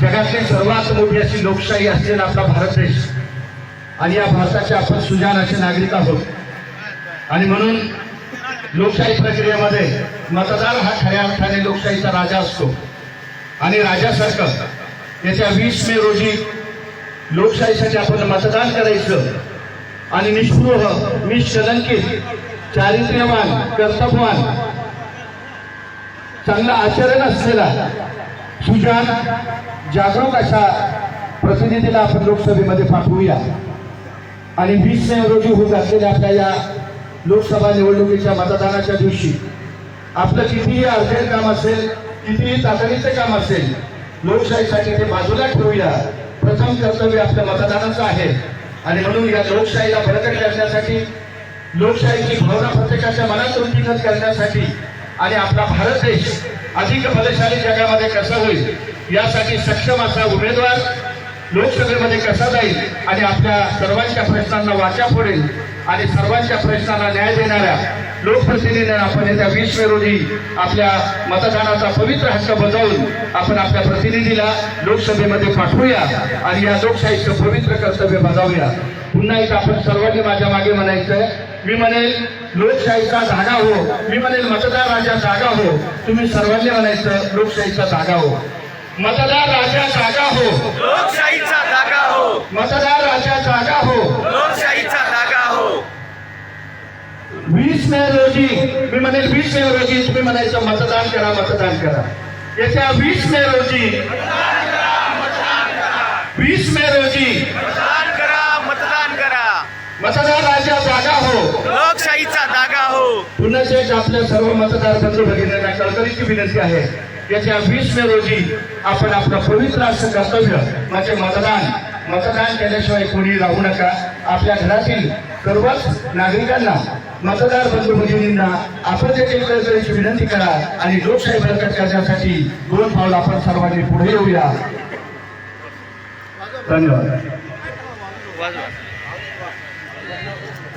जगातली सर्वात मोठी अशी लोकशाही असलेला आपला भारत देश. आणि या भारताचे आपण सुजान असे नागरिक आहोत. आणि म्हणून लोकशाही प्रक्रियेमध्ये मतदार हा खऱ्या अर्थाने लोकशाहीचा राजा असतो. आणि राजासारखं येत्या वीस मे रोजी लोकशाहीसाठी आपण मतदान करायचं. आणि निष्पृह निष्कलंकित चारित्र्यवान कर्तव्यवान चांगलं आचरण असलेला सुजान जागरूक अशा प्रतिनिधीला आपण लोकसभेमध्ये पाठवूया. आणि वीस मे रोजी होत असलेल्या आपल्या या लोकसभा निवडणुकीच्या मतदानाच्या दिवशी आपलं कितीही अर्जंट काम असेल कितीही तातडीचं काम असेल लोकशाहीसाठी ते बाजूला ठेवूया. प्रथम कर्तव्य आपल्या मतदानाचं आहे. आणि म्हणून या लोकशाहीला बळकट करण्यासाठी लोकशाहीची भावना प्रत्येकाच्या मनात रुटीनच करण्यासाठी आणि आपला भारत देश अधिक बलशाली जगामध्ये कसा होईल यासाठी सक्षम असा उमेदवार लोकसभेमध्ये कसा जाईल आणि आपल्या सर्वांच्या प्रश्नांना वाचा फोडेल आणि सर्वांच्या प्रश्नांना न्याय देणाऱ्या लोकप्रतिनिधींना आपण येत्या वीस मे रोजी आपल्या मतदानाचा पवित्र हक्क बजावून आपण आपल्या प्रतिनिधीला लोकसभेमध्ये पाठवूया आणि या लोकशाहीचं पवित्र कर्तव्य बजावूया. पुन्हा एकदा आपण सर्वांनी माझ्या मागे म्हणायचंय. मी म्हणेल लोकशाहीचा जागा हो. मी म्हणेल मतदार राजा जागा हो. तुम्ही सर्वांनी म्हणायचं लोकशाहीचा जागा हो. मतदार राजा जागा हो. लोकशाहीचा जागा हो. मतदार राजा जागा हो. लोकशाहीचा जागा हो. वीस मे रोजी मी म्हणेल वीस मे रोजी तुम्ही म्हणायचं मतदान करा मतदान करा. येत्या वीस मे रोजी वीस मे रोजी मतदान करा मतदान करा मतदार राजा जागा हो. लोकशाहीचा जागा हो. पुन्हा एक आपल्या सर्व मतदार बंधू भगिनींना कळकळीची विनंती आहे. येत्या वीस मे रोजी आपण आपलं पवित्र असं कर्तव्य म्हणजे मतदान मतदान केल्याशिवाय कोणी राहू नका. आपल्या घरातील सर्वच नागरिकांना मतदार बंधू भगिनींना आपण देखील कळकळीची विनंती करा आणि लोकशाही बळकट करण्यासाठी दोन पावलं आपण सर्वांनी पुढे येऊया. धन्यवाद. Yeah.